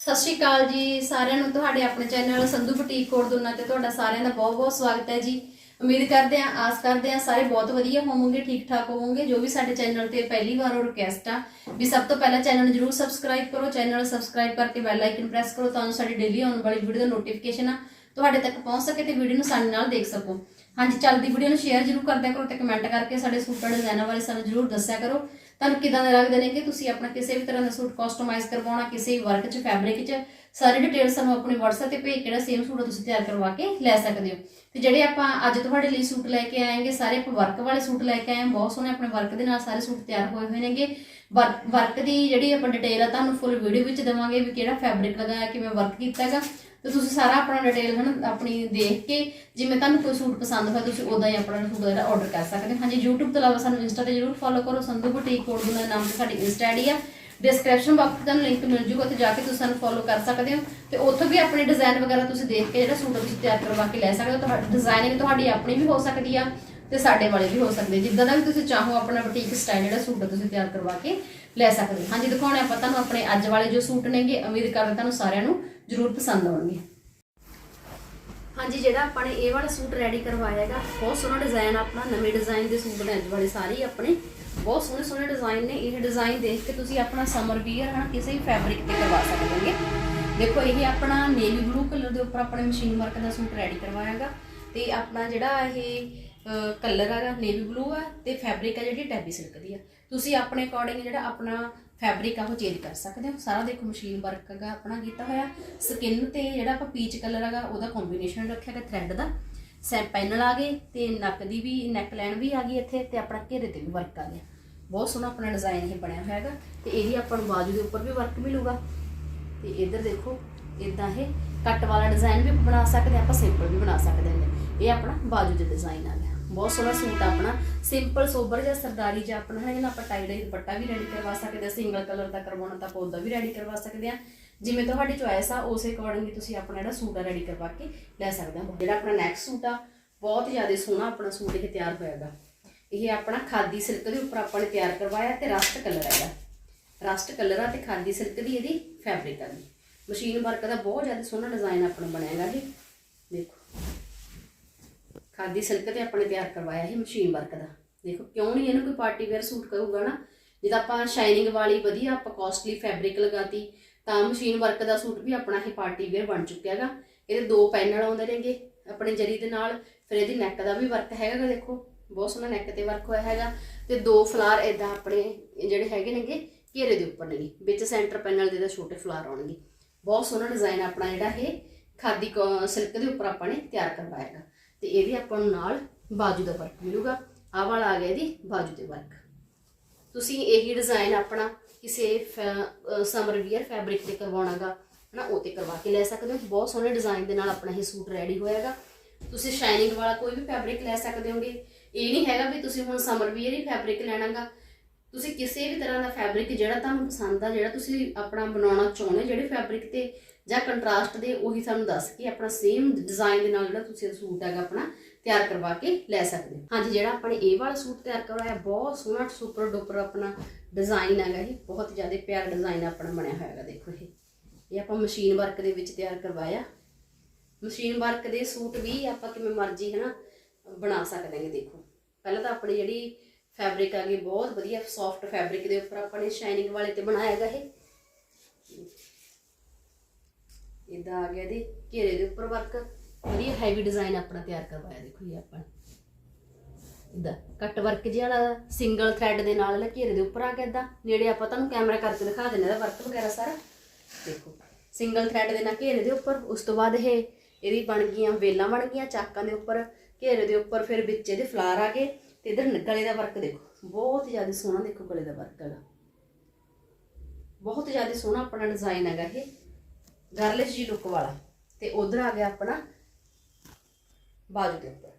ਸਤਿ ਸ਼੍ਰੀ ਅਕਾਲ ਜੀ, ਸਾਰਿਆਂ ਨੂੰ ਤੁਹਾਡੇ ਆਪਣੇ ਚੈਨਲ ਸੰਧੂ ਬੁਟੀਕ ਕੋਟ ਦੋਨਾਂ ਤੇ ਤੁਹਾਡਾ ਸਾਰਿਆਂ ਦਾ ਬਹੁਤ-ਬਹੁਤ ਸਵਾਗਤ ਹੈ ਜੀ। ਉਮੀਦ ਕਰਦੇ ਹਾਂ, ਆਸ ਕਰਦੇ ਹਾਂ ਸਾਰੇ ਬਹੁਤ ਵਧੀਆ ਹੋਵੋਗੇ, ਠੀਕ ਠਾਕ ਹੋਵੋਗੇ, ਜੋ ਵੀ ਸਾਡੇ ਚੈਨਲ ਤੇ ਪਹਿਲੀ ਵਾਰ ਉਹ ਰਿਕਵੈਸਟ ਆ, ਵੀ ਸਭ ਤੋਂ ਪਹਿਲਾਂ ਚੈਨਲ ਨੂੰ ਜਰੂਰ ਸਬਸਕ੍ਰਾਈਬ ਕਰੋ, ਚੈਨਲ ਸਬਸਕ੍ਰਾਈਬ ਕਰਕੇ ਬੈਲ ਆਈਕਨ ਪ੍ਰੈਸ ਕਰੋ ਤਾਂ ਜੋ ਸਾਡੀ ਡੇਲੀ ਆਉਣ ਵਾਲੀ ਵੀਡੀਓ ਦਾ ਨੋਟੀਫਿਕੇਸ਼ਨ ਆ ਤੁਹਾਡੇ ਤੱਕ ਪਹੁੰਚ ਸਕੇ ਤੇ ਵੀਡੀਓ ਨੂੰ ਸਾਡੇ ਨਾਲ ਦੇਖ ਸਕੋ। ਹਾਂਜੀ, ਚੱਲਦੀ ਵੀਡੀਓ ਨੂੰ ਸ਼ੇਅਰ ਜਰੂਰ ਕਰਦਿਆ ਕਰੋ ਤੇ ਕਮੈਂਟ ਕਰਕੇ ਸਾਡੇ ਸੂਟਾਂ ਡਿਜ਼ਾਈਨਾਂ ਬਾਰੇ ਸਾਨੂੰ ਜਰੂਰ ਦੱਸਿਆ ਕਰੋ। ਤੁਹਾਨੂੰ ਕਿਦਾਂ ਦੇ ਲੱਗਦੇ ਨੇ ਕਿ ਤੁਸੀਂ ਆਪਣਾ ਕਿਸੇ ਵੀ ਤਰ੍ਹਾਂ ਦਾ ਸੂਟ ਕਸਟਮਾਈਜ਼ ਕਰਵਾਉਣਾ, ਕਿਸੇ ਵੀ ਵਰਕ 'ਚ ਫੈਬਰਿਕ 'ਚ, ਸਾਰੀ ਡਿਟੇਲ ਸਾਨੂੰ ਆਪਣੇ WhatsApp ਤੇ ਭੇਜ ਕੇ ਸੇਮ ਸੂਟ ਤੁਸੀਂ ਤਿਆਰ ਕਰਵਾ ਕੇ ਲੈ ਸਕਦੇ ਹੋ। ਤੇ ਜਿਹੜੇ ਆਪਾਂ ਅੱਜ ਤੁਹਾਡੇ ਲਈ ਸੂਟ ਲੈ ਕੇ ਆਏਗੇ, ਸਾਰੇ ਆਪਾਂ ਵਰਕ ਵਾਲੇ ਸੂਟ ਲੈ ਕੇ ਆਏ ਹਾਂ, ਬਹੁਤ ਸੋਹਣੇ ਆਪਣੇ ਵਰਕ ਦੇ ਨਾਲ ਸਾਰੇ ਸੂਟ ਤਿਆਰ ਹੋਏ ਹੋਏ ਨੇਗੇ। ਵਰਕ ਦੀ ਜਿਹੜੀ ਆਪਾਂ ਡਿਟੇਲ ਆ, ਤੁਹਾਨੂੰ ਫੁੱਲ ਵੀਡੀਓ ਵਿੱਚ ਦੇਵਾਂਗੇ ਵੀ ਕਿਹੜਾ ਫੈਬਰਿਕ ਲਗਾਇਆ, ਕਿਵੇਂ ਵਰਕ ਕੀਤਾ ਹੈਗਾ। ਤੇ ਤੁਸੀਂ ਸਾਰਾ ਆਪਣਾ ਡਿਟੇਲ ਹਨ ਆਪਣੀ ਦੇਖ ਕੇ ਜਿਵੇਂ ਤੁਹਾਨੂੰ ਕੋਈ ਸੂਟ ਪਸੰਦ ਹੋਇਆ, ਤੁਸੀਂ ਉਦਾਂ ਹੀ ਆਪਣਾ ਸੂਟ ਜਿਹੜਾ ਆਰਡਰ ਕਰ ਸਕਦੇ ਹੋ। ਹਾਂਜੀ, YouTube ਤੋਂ ਇਲਾਵਾ ਸਾਨੂੰ ਇੰਸਟਾ ਤੇ ਜਰੂਰ ਫੋਲੋ ਕਰੋ, ਸੰਧੂ ਬੁਟੀਕ ਕੋਡ ਦੇ ਨਾਮ ਤੇ ਸਾਡੀ ਇੰਸਟਾ ਆਈਡੀ ਆ। ਡਿਸਕ੍ਰਿਪਸ਼ਨ ਬਾਕਸ 'ਚ ਤੁਹਾਨੂੰ ਲਿੰਕ ਮਿਲ ਜੂਗਾ, ਉੱਥੇ ਜਾ ਕੇ ਤੁਸੀਂ ਸਾਨੂੰ ਫੋਲੋ ਕਰ ਸਕਦੇ ਹੋ। ਤੇ ਉੱਥੋਂ ਵੀ ਆਪਣੇ ਡਿਜ਼ਾਈਨ ਵਗੈਰਾ ਤੁਸੀਂ ਦੇਖ ਕੇ ਜਿਹੜਾ ਸੂਟ ਤੁਸੀਂ ਤਿਆਰ ਕਰਵਾ ਕੇ ਲੈ ਸਕਦੇ ਹੋ। ਤੁਹਾਡੀ ਡਿਜ਼ਾਈਨਿੰਗ ਤੁਹਾਡੀ ਆਪਣੀ ਵੀ ਹੋ ਸਕਦੀ ਆ ਤੇ ਸਾਡੇ ਵਾਲੇ ਵੀ ਹੋ ਸਕਦੇ ਜਿੱਦਾਂ ਦਾ ਵੀ ਤੁਸੀਂ ਚਾਹੋ ਆਪਣਾ ਬੁਟੀਕ ਸਟਾਈਲ ਜਿਹੜਾ ਸੂਟ ਤੁਸੀਂ ਤਿਆਰ ਕਰਵਾ ਕੇ ਲੈ ਸਕਦੇ ਹੋ। ਹਾਂਜੀ, ਦਿਖਾਉਣੇ ਆਪਾਂ ਤੁਹਾਨੂੰ ਆਪਣੇ ਅੱਜ ਵਾਲੇ ਜੋ ਸੂਟ ਨੇਗੇ, ਉਮੀਦ ਕਰਦੇ ਤੁਹਾਨੂੰ ਸਾਰਿਆਂ ਨੂੰ ਜ਼ਰੂਰ ਪਸੰਦ ਆਉਣਗੇ। ਹਾਂਜੀ, ਜਿਹੜਾ ਆਪਾਂ ਨੇ ਇਹ ਵਾਲਾ ਸੂਟ ਰੈਡੀ ਕਰਵਾਇਆ ਹੈਗਾ, ਬਹੁਤ ਸੋਹਣਾ ਡਿਜ਼ਾਈਨ ਆਪਣਾ, ਨਵੇਂ ਡਿਜ਼ਾਈਨ ਦੇ ਸੂਟ ਬਣਾਏ ਅੱਜ ਵਾਲੇ ਸਾਰੇ ਆਪਣੇ। ਬਹੁਤ ਸੋਹਣੇ ਸੋਹਣੇ ਡਿਜ਼ਾਈਨ ਨੇ, ਇਹ ਡਿਜ਼ਾਈਨ ਦੇਖ ਕੇ ਤੁਸੀਂ ਆਪਣਾ ਸਮਰ ਵੀਅਰ ਹਨਾ, ਕਿਸੇ ਵੀ ਫੈਬਰਿਕ ਤੇ ਕਰਵਾ ਸਕਦੇ ਹੋਗੇ। ਦੇਖੋ, ਇਹ ਆਪਣਾ ਨੇਵੀ ਬਲੂ ਕਲਰ ਦੇ ਉੱਪਰ ਆਪਣੇ ਮਸ਼ੀਨ ਵਰਕ ਦਾ ਸੂਟ ਰੈਡੀ ਕਰਵਾਇਆ ਹੈਗਾ। ਤੇ ਆਪਣਾ ਜਿਹੜਾ ਇਹ ਕਲਰ ਹੈਗਾ ਨੇਵੀ ਬਲੂ ਆ, ਤੇ ਫੈਬਰਿਕ ਆ ਜਿਹੜੀ ਟੈਬੀ ਸਿਲਕ ਦੀ ਆ। ਤੁਸੀਂ ਆਪਣੇ ਅਕੋਰਡਿੰਗ ਜਿਹੜਾ ਆਪਣਾ ਫੈਬਰਿਕ ਆ ਉਹ ਚੇਂਜ ਕਰ ਸਕਦੇ ਹੋ। ਸਾਰਾ ਦੇਖੋ ਮਸ਼ੀਨ ਵਰਕ ਹੈਗਾ ਆਪਣਾ ਕੀਤਾ ਹੋਇਆ। ਸਕਿਨ ਤੇ ਜਿਹੜਾ ਆਪਾਂ ਪੀਚ ਕਲਰ ਹੈਗਾ ਉਹਦਾ ਕੰਬੀਨੇਸ਼ਨ ਰੱਖਿਆ ਹੈਗਾ ਥ੍ਰੈਡ ਦਾ। ਸੈਮ ਪੈਨਲ ਆ ਗਏ ਤੇ ਨੱਕ ਦੀ ਵੀ ਨੈਕ ਲਾਈਨ ਵੀ ਆ ਗਈ ਇੱਥੇ ਤੇ ਆਪਣਾ ਘੇਰੇ ਤੇ ਵੀ ਵਰਕ ਆ ਗਿਆ। ਬਹੁਤ ਸੋਹਣਾ ਆਪਣਾ ਡਿਜ਼ਾਈਨ ਇਹ ਬਣਿਆ ਹੋਇਆ ਹੈਗਾ। ਤੇ ਇਹਦੀ ਆਪਾਂ ਨੂੰ ਬਾਜੂ ਦੇ ਉੱਪਰ ਵੀ ਵਰਕ ਮਿਲੂਗਾ। ਤੇ ਇੱਧਰ ਦੇਖੋ ਇਦਾਂ ਇਹ ਕੱਟ ਵਾਲਾ ਡਿਜ਼ਾਈਨ ਵੀ ਬਣਾ ਸਕਦੇ ਹਾਂ, ਆਪਾਂ ਸਿੰਪਲ ਵੀ ਬਣਾ ਸਕਦੇ ਹਾਂ। ਇਹ ਆਪਣਾ ਬਾਜੂ ਦੇ ਡਿਜ਼ਾਈਨ ਆ ਗਿਆ। ਬਹੁਤ ਸੋਹਣਾ ਸੂਟ ਆ ਆਪਣਾ। ਸਿੰਪਲ ਸੋਬਰ ਜਿਹਾ ਸਰਦਾਰੀ ਜਿਹਾ ਆਪਣਾ ਹੈ ਨਾ, ਆਪਾਂ ਟਾਈ ਡਾਈ ਦੁਪੱਟਾ ਵੀ ਰੈਡੀ ਕਰਵਾ ਸਕਦੇ ਹਾਂ ਸਿੰਗਲ ਕਲਰ ਦਾ ਕਰਵਾਉਣਾ ਤਾਂ ਆਪਾਂ ਉਹਦਾ ਵੀ ਰੈਡੀ ਕਰਵਾ ਸਕਦੇ ਹਾਂ। ਜਿਵੇਂ ਤੁਹਾਡੀ ਚੁਆਇਸ ਆ, ਉਸੇ ਅਕੋਰਡਿੰਗ ਹੀ ਤੁਸੀਂ ਆਪਣਾ ਜਿਹੜਾ ਸੂਟ ਆ ਰੈਡੀ ਕਰਵਾ ਕੇ ਲੈ ਸਕਦੇ ਹੋ। ਜਿਹੜਾ ਆਪਣਾ ਨੈਕਸਟ ਸੂਟ ਆ, ਬਹੁਤ ਜ਼ਿਆਦਾ ਸੋਹਣਾ ਆਪਣਾ ਸੂਟ ਇਹ ਤਿਆਰ ਹੋਇਆਗਾ। ਇਹ ਆਪਣਾ ਖਾਦੀ ਸਿਲਕ ਦੇ ਉੱਪਰ ਆਪਾਂ ਨੇ ਤਿਆਰ ਕਰਵਾਇਆ ਤੇ ਰਸਟ ਕਲਰ ਹੈਗਾ। ਰਸਟ ਕਲਰ ਆ ਤੇ ਖਾਦੀ ਸਿਲਕ ਦੀ ਇਹਦੀ ਫੈਬਰਿਕ ਆ ਮਸ਼ੀਨ ਵਰਕ ਦਾ ਬਹੁਤ ਜ਼ਿਆਦਾ ਸੋਹਣਾ ਡਿਜ਼ਾਈਨ ਆਪਣਾ ਬਣਿਆ ਹੈਗਾ ਇਹ ਦੇਖੋ। ਖਾਦੀ ਸਿਲਕ ਤੇ ਆਪਣੇ ਤਿਆਰ ਕਰਵਾਇਆ ਇਹ ਮਸ਼ੀਨ ਵਰਕ ਦਾ। ਦੇਖੋ, ਕਿਉਂ ਨਹੀਂ ਇਹਨੂੰ ਕੋਈ ਪਾਰਟੀ ਵੇਅਰ ਸੂਟ ਕਰੂਗਾ ਨਾ? ਜਿੱਦਾਂ ਆਪਾਂ ਸ਼ਾਈਨਿੰਗ ਵਾਲੀ ਵਧੀਆ, ਆਪਾਂ ਕਾਸਟਲੀ ਫੈਬਰਿਕ ਲਗਾਤੀ, ਤਾਂ ਮਸ਼ੀਨ ਵਰਕ ਦਾ ਸੂਟ ਵੀ ਆਪਣਾ ਇਹ ਪਾਰਟੀ ਵੇਅਰ ਬਣ ਚੁੱਕਿਆ ਹੈਗਾ। ਇਹਦੇ ਦੋ ਪੈਨਲ ਆਉਂਦੇ ਨੇਗੇ, ਆਪਣੇ ਜਰੀ ਦੇ ਨਾਲ। ਫਿਰ ਇਹਦੀ ਨੈਕ ਦਾ ਵੀ ਵਰਕ ਹੈਗਾ ਦੇਖੋ। ਬਹੁਤ ਸੋਹਣਾ ਨੈਕ ਤੇ ਵਰਕ ਹੋਇਆ ਹੈਗਾ। ਤੇ ਦੋ ਫਲਾਰ ਇਦਾਂ ਆਪਣੇ ਜਿਹੜੇ ਹੈਗੇ ਨੇਗੇ, ਘੇਰੇ ਦੇ ਉੱਪਰ ਨੇਗੇ। ਵਿੱਚ ਸੈਂਟਰ ਪੈਨਲ ਦੇ ਦਾ ਛੋਟੇ ਫਲਾਰ ਆਉਣਗੇ। ਬਹੁਤ ਸੋਹਣਾ ਡਿਜ਼ਾਈਨ ਆਪਣਾ ਜਿਹੜਾ ਇਹ ਖਾਦੀ ਸਿਲਕ ਦੇ ਉੱਪਰ ਆਪਾਂ ਨੇ ਤਿਆਰ ਕਰਵਾਇਆ ਹੈਗਾ। ਤੇ ਇਹਦੇ ਆਪਾਂ ਨੂੰ ਨਾਲ ਬਾਜੂ ਦਾ ਵਰਕ ਮਿਲੂਗਾ। ਆਹ ਵਾਲਾ ਆ ਗਿਆ ਇਹਦੀ ਬਾਜੂ ਤੇ ਵਰਕ ਤੁਸੀਂ ਇਹੀ ਡਿਜ਼ਾਈਨ ਆਪਣਾ ਕਿਸੇ ਸਮਰ ਵੀਅਰ ਫੈਬਰਿਕ ਤੇ ਕਰਵਾਉਣਾਗਾ, ਹਨਾ, ਉਹ ਤੇ ਕਰਵਾ ਕੇ ਲੈ ਸਕਦੇ ਹੋ। ਬਹੁਤ ਸੋਹਣੇ ਡਿਜ਼ਾਈਨ ਦੇ ਨਾਲ ਆਪਣਾ ਇਹ ਸੂਟ ਰੈਡੀ ਹੋਇਆਗਾ। ਤੁਸੀਂ ਸ਼ਾਈਨਿੰਗ ਵਾਲਾ ਕੋਈ ਵੀ ਫੈਬਰਿਕ ਲੈ ਸਕਦੇ ਹੋਗੇ। ਇਹ ਨਹੀਂ ਹੈਗਾ ਵੀ ਤੁਸੀਂ ਹੁਣ ਸਮਰ ਵੀਅਰ ਹੀ ਫੈਬਰਿਕ ਲੈਣਾਗਾ। ਤੁਸੀਂ ਕਿਸੇ ਵੀ ਤਰ੍ਹਾਂ ਦਾ ਫੈਬਰਿਕ ਜਿਹੜਾ ਤੁਹਾਨੂੰ ਪਸੰਦ ਆ, ਜਿਹੜਾ ਤੁਸੀਂ ਆਪਣਾ ਬਣਾਉਣਾ ਚਾਹੁੰਦੇ ਜਿਹੜੇ ਫੈਬਰਿਕ ਤੇ ਜਾਂ ਕੰਟਰਾਸਟ ਦੇ, ਉਹੀ ਸਾਨੂੰ ਦੱਸ ਕੇ ਆਪਣਾ ਸੇਮ ਡਿਜ਼ਾਈਨ ਦੇ ਨਾਲ ਜਿਹੜਾ ਤੁਸੀਂ ਸੂਟ ਹੈਗਾ ਆਪਣਾ ਤਿਆਰ ਕਰਵਾ ਕੇ ਲੈ ਸਕਦੇ ਹੋ। ਹਾਂਜੀ, ਜਿਹੜਾ ਆਪਾਂ ਨੇ ਇਹ ਵਾਲਾ ਸੂਟ ਤਿਆਰ ਕਰਵਾਇਆ, ਬਹੁਤ ਸੋਹਣਾ ਸੁਪਰ ਡੁਪਰ ਆਪਣਾ ਡਿਜ਼ਾਈਨ ਹੈਗਾ ਇਹ, ਬਹੁਤ ਜ਼ਿਆਦਾ ਪਿਆਰਾ ਡਿਜ਼ਾਈਨ ਆਪਣਾ ਬਣਿਆ ਹੋਇਆ ਹੈਗਾ, ਦੇਖੋ ਇਹ। ਇਹ ਆਪਾਂ ਮਸ਼ੀਨ ਵਰਕ ਦੇ ਵਿੱਚ ਤਿਆਰ ਕਰਵਾਇਆ। ਮਸ਼ੀਨ ਵਰਕ ਦੇ ਸੂਟ ਵੀ ਆਪਾਂ ਕਿਵੇਂ ਮਰਜ਼ੀ ਹੈ ਨਾ ਬਣਾ ਸਕਦੇ ਹਾਂ ਦੇਖੋ। ਪਹਿਲਾਂ ਤਾਂ ਆਪਣੀ ਜਿਹੜੀ ਫੈਬਰਿਕ ਆ ਗਈ, ਬਹੁਤ ਵਧੀਆ ਸੌਫਟ ਫੈਬਰਿਕ ਦੇ ਉੱਪਰ ਆਪਾਂ ਨੇ ਸ਼ਾਈਨਿੰਗ ਵਾਲੇ ਤੇ ਬਣਾਇਆ ਹੈਗਾ ਇਹ। ਇਦਾਂ ਆ ਗਿਆ ਇਹਦੇ ਘੇਰੇ ਦੇ ਉੱਪਰ ਵਰਕ ਵਧੀਆ ਹੈਵੀ ਡਿਜ਼ਾਈਨ ਆਪਣਾ ਤਿਆਰ ਕਰਵਾਇਆ, ਦੇਖੋ ਇਹ ਆਪਾਂ। ਇਦਾਂ ਕੱਟ ਵਰਕ ਜਿਹਾ ਸਿੰਗਲ ਥ੍ਰੈਡ ਦੇ ਨਾਲ ਘੇਰੇ ਦੇ ਉੱਪਰ ਆ ਗਿਆ ਇਦਾਂ ਨੇੜੇ ਆਪਾਂ ਤੁਹਾਨੂੰ ਕੈਮਰਾ ਕਰਕੇ ਦਿਖਾ ਦਿੰਦੇ ਦਾ ਵਰਕ ਵਗੈਰਾ ਸਾਰਾ। ਦੇਖੋ ਸਿੰਗਲ ਥ੍ਰੈਡ ਦੇ ਨਾਲ ਘੇਰੇ ਦੇ ਉੱਪਰ, ਉਸ ਤੋਂ ਬਾਅਦ ਇਹ, ਇਹਦੀ ਬਣ ਗਈਆਂ ਵੇਲਾਂ ਬਣ ਗਈਆਂ, ਚਾਕਾਂ ਦੇ ਉੱਪਰ। ਘੇਰੇ ਦੇ ਉੱਪਰ ਫਿਰ ਵਿੱਚ ਇਹਦੇ ਫਲਾਰ ਆ ਗਏ। ਤੇ ਇਧਰ ਗਲੇ ਦਾ ਵਰਕ ਦੇਖੋ, ਬਹੁਤ ਜ਼ਿਆਦਾ ਸੋਹਣਾ ਦੇਖੋ ਗਲੇ ਦਾ ਵਰਕ ਹੈਗਾ ਬਹੁਤ ਜ਼ਿਆਦਾ ਸੋਹਣਾ ਆਪਣਾ ਡਿਜ਼ਾਈਨ ਹੈਗਾ ਇਹ ਗਰਲਿਸ਼ ਜੀ ਲੁੱਕ ਵਾਲਾ। ਤੇ ਉਧਰ ਆ ਗਿਆ ਆਪਣਾ ਬਾਜੂ ਦੇ ਉੱਪਰ।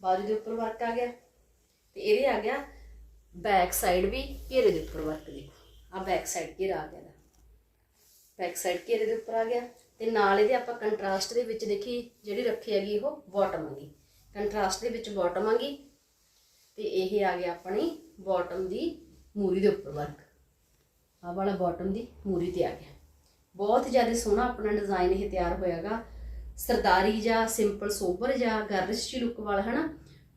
ਬਾਜੂ ਦੇ ਉੱਪਰ ਵਰਕ ਆ ਗਿਆ। ਤੇ ਇਹਦੇ ਆ ਗਿਆ ਬੈਕ ਸਾਈਡ ਵੀ ਘੇਰੇ ਦੇ ਉੱਪਰ ਵਰਕ ਦੇਖੋ। ਆ ਬੈਕ ਸਾਈਡ ਘੇਰਾ ਆ ਗਿਆ ਦਾ ਬੈਕ ਸਾਈਡ ਘੇਰੇ ਦੇ ਉੱਪਰ ਆ ਗਿਆ। ਤੇ ਨਾਲ ਇਹਦੇ ਆਪਾਂ ਕੰਟਰਾਸਟ ਦੇ ਵਿੱਚ ਦੇਖੀ, ਜਿਹੜੀ ਰੱਖੀ ਹੈਗੀ ਉਹ ਬਾਟਮ ਆਂਗੀ ਕੰਟਰਾਸਟ ਦੇ ਵਿੱਚ ਬਾਟਮ ਹੈਗੀ ਤੇ ਇਹ ਆ ਗਿਆ ਆਪਣੀ ਬਾਟਮ ਦੀ ਮੂਰੀ ਦੇ ਉੱਪਰ ਵਰਕ ਆ ਵਾਲਾ ਬਾਟਮ ਦੀ ਮੂਰੀ ਤੇ ਆ ਗਿਆ। ਬਹੁਤ ਜ਼ਿਆਦਾ ਸੋਹਣਾ ਆਪਣਾ ਡਿਜ਼ਾਈਨ ਇਹ ਤਿਆਰ ਹੋਇਆਗਾ। ਸਰਦਾਰੀ ਜਾਂ ਸਿੰਪਲ ਸੋਬਰ ਜਾਂ ਗਰਲਿਸ਼ ਲੁੱਕ ਵਾਲਾ, ਹਨਾ?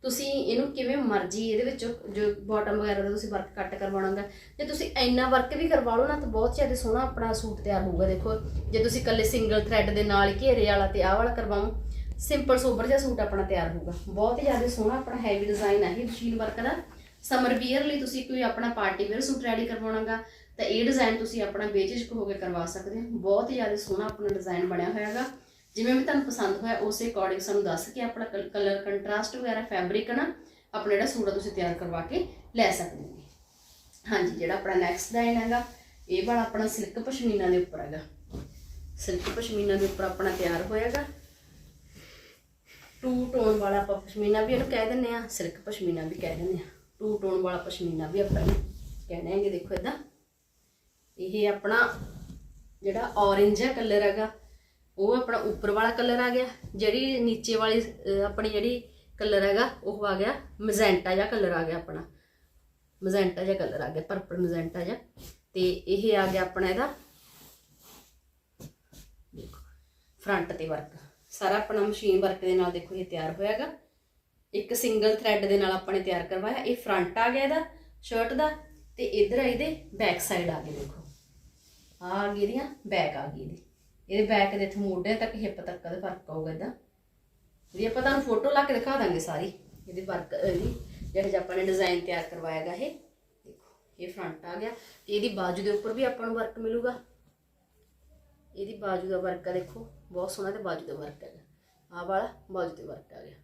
ਤੁਸੀਂ ਇਹਨੂੰ ਕਿਵੇਂ ਮਰਜ਼ੀ ਇਹਦੇ ਵਿੱਚ ਜੋ ਬਾਟਮ ਵਗੈਰਾ ਦਾ ਤੁਸੀਂ ਵਰਕ ਕੱਟ ਕਰਵਾਉਣਾ ਕਰਵਾਉਣਾਗਾ ਜੇ ਤੁਸੀਂ ਇੰਨਾ ਵਰਕ ਵੀ ਕਰਵਾ ਲਓ ਨਾ ਤਾਂ ਬਹੁਤ ਜ਼ਿਆਦਾ ਸੋਹਣਾ ਆਪਣਾ ਸੂਟ ਤਿਆਰ ਹੋਊਗਾ, ਦੇਖੋ। ਜੇ ਤੁਸੀਂ ਇਕੱਲੇ ਸਿੰਗਲ ਥ੍ਰੈਡ ਦੇ ਨਾਲ ਹੀ ਘੇਰੇ ਵਾਲਾ ਤੇ ਆਹ ਵਾਲਾ ਕਰਵਾਓ ਸਿੰਪਲ ਸੋਬਰ ਜਿਹਾ ਸੂਟ ਆਪਣਾ ਤਿਆਰ ਹੋਊਗਾ। ਬਹੁਤ ਹੀ ਜ਼ਿਆਦਾ ਸੋਹਣਾ ਆਪਣਾ ਹੈਵੀ ਡਿਜ਼ਾਈਨ ਹੈ ਇਹ ਮਸ਼ੀਨ ਵਰਕ ਦਾ। ਸਮਰ ਵੀਅਰ ਲਈ ਤੁਸੀਂ ਕੋਈ ਆਪਣਾ ਪਾਰਟੀ ਵੇਅਰ ਸੂਟ ਰੈਡੀ ਕਰਵਾਉਣਾਗਾ, ਤਾਂ ਇਹ ਡਿਜ਼ਾਈਨ ਤੁਸੀਂ ਆਪਣਾ ਬੇਝਿਜਕ ਹੋ ਕੇ ਕਰਵਾ ਸਕਦੇ ਹੋ। ਬਹੁਤ ਹੀ ਜ਼ਿਆਦਾ ਸੋਹਣਾ ਆਪਣਾ ਡਿਜ਼ਾਈਨ ਬਣਿਆ ਹੋਇਆ ਹੈਗਾ ਜਿਵੇਂ ਵੀ ਤੁਹਾਨੂੰ ਪਸੰਦ ਹੋਇਆ, ਉਸੇ ਅਕੋਰਡਿੰਗ ਸਾਨੂੰ ਦੱਸ ਕੇ ਆਪਣਾ ਕਲਰ ਕੰਟਰਾਸਟ ਵਗੈਰਾ ਫੈਬਰਿਕ ਨਾ, ਆਪਣਾ ਜਿਹੜਾ ਸੂਟ ਆ ਤੁਸੀਂ ਤਿਆਰ ਕਰਵਾ ਕੇ ਲੈ ਸਕਦੇ ਹੋ। ਹਾਂਜੀ, ਜਿਹੜਾ ਆਪਣਾ ਨੈਕਸਟ ਡਿਜ਼ਾਈਨ ਹੈਗਾ, ਇਹ ਵਾਲਾ ਆਪਣਾ ਸਿਲਕ ਪਸ਼ਮੀਨਾ ਦੇ ਉੱਪਰ ਹੈਗਾ। ਸਿਲਕ ਪਸ਼ਮੀਨਾ ਦੇ ਉੱਪਰ ਆਪਣਾ ਤਿਆਰ ਹੋਇਆਗਾ। ਟੂ ਟੋਨ ਵਾਲਾ ਆਪਾਂ ਪਸ਼ਮੀਨਾ ਵੀ ਇਹਨੂੰ ਕਹਿ ਦਿੰਦੇ ਆ ਸਿਲਕ ਪਸ਼ਮੀਨਾ ਵੀ ਕਹਿ ਦਿੰਦੇ ਆ ਟੂ ਟੋਨ ਵਾਲਾ ਪਸ਼ਮੀਨਾ ਵੀ ਆਪਾਂ ਇਹਨੂੰ ਕਹਿੰਦੇ ਆਂਗੇ ਦੇਖੋ ਇਦਾਂ ਇਹ ਆਪਣਾ ਜਿਹੜਾ ਔਰੇਂਜ ਹੈ ਕਲਰ ਹੈਗਾ, ਉਹ ਆਪਣਾ ਉੱਪਰ ਵਾਲਾ ਕਲਰ ਆ ਗਿਆ। ਜਿਹੜੀ ਨੀਚੇ ਵਾਲੀ ਆਪਣੀ ਜਿਹੜੀ ਕਲਰ ਹੈਗਾ, ਉਹ ਆ ਗਿਆ ਮਜੈਂਟਾ ਜਿਹਾ ਕਲਰ ਆ ਗਿਆ ਆਪਣਾ। ਮਜੈਂਟਾ ਜਿਹਾ ਕਲਰ ਆ ਗਿਆ ਪਰਪਲ ਮਜੈਂਟਾ ਜਿਹਾ। ਤੇ ਇਹ ਆ ਗਿਆ ਆਪਣਾ ਇਹਦਾ, ਦੇਖੋ ਫਰੰਟ ਤੇ ਵਰਕ ਸਾਰਾ ਆਪਣਾ ਮਸ਼ੀਨ ਵਰਕ ਦੇ ਨਾਲ ਦੇਖੋ ਇਹ ਤਿਆਰ ਹੋਇਆਗਾ। ਇੱਕ ਸਿੰਗਲ ਥ੍ਰੈਡ ਦੇ ਨਾਲ ਆਪਾਂ ਨੇ ਤਿਆਰ ਕਰਵਾਇਆ। ਇਹ ਫਰੰਟ ਆ ਗਿਆ ਇਹਦਾ ਸ਼ਰਟ ਦਾ ਤੇ ਇਧਰ ਇਹਦੇ ਬੈਕ ਸਾਈਡ ਆ ਗਈ ਦੇਖੋ। ਆ ਆ ਗਈ ਇਹਦੀਆਂ ਬੈਕ ਆ ਗਈ ਇਹਦੀ। ਇਹਦੇ ਬੈਕ ਦੇ ਇੱਥੇ ਮੋਢੇ ਤੱਕ ਹਿੱਪ ਤੱਕ ਦਾ ਫ਼ਰਕ ਆਊਗਾ ਇਹਦਾ। ਵੀ ਆਪਾਂ ਤੁਹਾਨੂੰ ਫੋਟੋ ਲਾ ਕੇ ਦਿਖਾ ਦਾਂਗੇ ਸਾਰੀ, ਇਹਦੀ ਵਰਕ ਇਹਦੀ ਜਿਹੜਾ ਆਪਾਂ ਨੇ ਡਿਜ਼ਾਈਨ ਤਿਆਰ ਕਰਵਾਇਆਗਾ ਇਹ। ਦੇਖੋ, ਇਹ ਫਰੰਟ ਆ ਗਿਆ ਤੇ ਇਹਦੀ ਬਾਜੂ ਦੇ ਉੱਪਰ ਵੀ ਆਪਾਂ ਨੂੰ ਵਰਕ ਮਿਲੂਗਾ। ਇਹਦੀ ਬਾਜੂ ਦਾ ਵਰਕ ਆ ਦੇਖੋ, ਬਹੁਤ ਸੋਹਣਾ ਤੇ ਬਾਜੂ ਦਾ ਵਰਕ ਹੈਗਾ ਆਹ ਵਾਲਾ ਬਾਜੂ ਤੇ ਵਰਕ ਆ ਗਿਆ।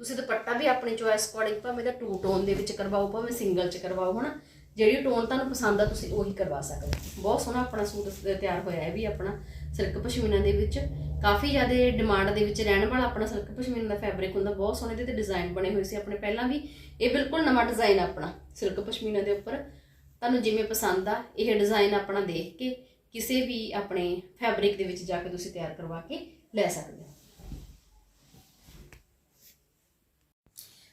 ਤੁਸੀਂ ਦੁਪੱਟਾ ਵੀ ਆਪਣੀ ਚੋਇਸ ਅਕੋਰਡਿੰਗ ਭਾਵੇਂ ਤਾਂ ਟੂ ਟੋਨ ਦੇ ਵਿੱਚ ਕਰਵਾਓ, ਭਾਵੇਂ ਸਿੰਗਲ ਚ ਕਰਵਾਓ, ਹਨਾ? ਜਿਹੜੀ ਟੋਨ ਤੁਹਾਨੂੰ ਪਸੰਦ ਆ, ਤੁਸੀਂ ਉਹੀ ਕਰਵਾ ਸਕਦੇ ਹੋ। ਬਹੁਤ ਸੋਹਣਾ ਆਪਣਾ ਸੂਟ ਤਿਆਰ ਹੋਇਆ ਹੈ ਵੀ ਆਪਣਾ ਸਿਲਕ ਪਸ਼ਮੀਨਾ ਦੇ ਵਿੱਚ। ਕਾਫੀ ਜ਼ਿਆਦਾ ਡਿਮਾਂਡ ਦੇ ਵਿੱਚ ਰਹਿਣ ਵਾਲਾ ਆਪਣਾ ਸਿਲਕ ਪਸ਼ਮੀਨਾ ਦਾ ਫੈਬਰਿਕ ਹੁੰਦਾ, ਬਹੁਤ ਸੋਹਣੇ ਦੇ ਤੇ ਡਿਜ਼ਾਈਨ ਬਣੇ ਹੋਏ ਸੀ ਆਪਣੇ ਪਹਿਲਾਂ ਵੀ। ਇਹ ਬਿਲਕੁਲ ਨਵਾਂ ਡਿਜ਼ਾਈਨ ਆਪਣਾ ਸਿਲਕ ਪਸ਼ਮੀਨਾ ਦੇ ਉੱਪਰ। ਤੁਹਾਨੂੰ ਜਿਵੇਂ ਪਸੰਦ ਆ, ਇਹ ਡਿਜ਼ਾਈਨ ਆਪਣਾ ਦੇਖ ਕੇ ਕਿਸੇ ਵੀ ਆਪਣੇ ਫੈਬਰਿਕ ਦੇ ਵਿੱਚ ਜਾ ਕੇ ਤੁਸੀਂ ਤਿਆਰ ਕਰਵਾ ਕੇ ਲੈ ਸਕਦੇ ਹੋ।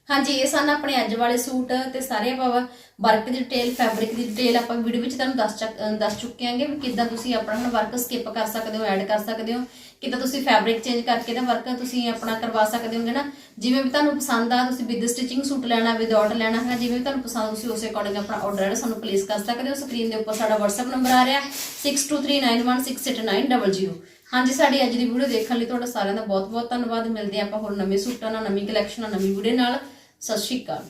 ਹਾਂਜੀ, ਇਹ ਸਨ ਆਪਣੇ ਅੱਜ ਵਾਲੇ ਸੂਟ ਤੇ ਸਾਰੇ ਆਪਾਂ ਵਰਕ ਦੀ ਡਿਟੇਲ ਫੈਬਰਿਕ ਦੀ ਡਿਟੇਲ ਆਪਾਂ ਵੀਡੀਓ ਵਿੱਚ ਤੁਹਾਨੂੰ ਦੱਸ ਚੱਕ- ਦੱਸ ਚੁੱਕੇ ਆਂਗੇ ਵੀ ਕਿੱਦਾਂ ਤੁਸੀਂ ਆਪਣਾ ਹੁਣ ਵਰਕ ਸਕਿਪ ਕਰ ਸਕਦੇ ਹੋ ਐਡ ਕਰ ਸਕਦੇ ਹੋ, ਕਿੱਦਾਂ ਤੁਸੀਂ ਫੈਬਰਿਕ ਚੇਂਜ ਕਰਕੇ ਦਾ ਵਰਕ ਤੁਸੀਂ ਆਪਣਾ ਕਰਵਾ ਸਕਦੇ ਹੋਗੇ ਨਾ। ਜਿਵੇਂ ਵੀ ਤੁਹਾਨੂੰ ਪਸੰਦ ਆ, ਤੁਸੀਂ ਵਿਦ ਸਟਿਚਿੰਗ ਸੂਟ ਲੈਣਾ ਵਿਦਆਊਟ ਲੈਣਾ ਹੈ ਜਿਵੇਂ ਵੀ ਤੁਹਾਨੂੰ ਪਸੰਦ ਤੁਸੀਂ ਉਸੇ ਅਕੋਰਡਿੰਗ ਆਪਣਾ ਆਰਡਰ ਜਿਹੜਾ ਸਾਨੂੰ ਪਲੇਸ ਕਰ ਸਕਦੇ ਹੋ। ਸਕਰੀਨ ਦੇ ਉੱਪਰ ਸਾਡਾ WhatsApp ਨੰਬਰ ਆ ਰਿਹਾ 6239168900 ਹਾਂਜੀ, ਸਾਡੀ ਅੱਜ ਦੀ ਵੀਡੀਓ ਦੇਖਣ ਲਈ ਤੁਹਾਡਾ ਸਾਰਿਆਂ ਦਾ ਬਹੁਤ ਬਹੁਤ ਧੰਨਵਾਦ। ਮਿਲਦੇ ਹਾਂ ਆਪਾਂ ਹੋਰ ਨਵੇਂ ਸੂਟਾਂ ਨਾਲ, ਨਵੀਂ ਕਲੈਕਸ਼ਨ ਨਾਲ, ਨਵੀਂ ਵੀਡੀਓ ਨਾਲ। ਸਤਿ ਸ਼੍ਰੀ ਅਕਾਲ।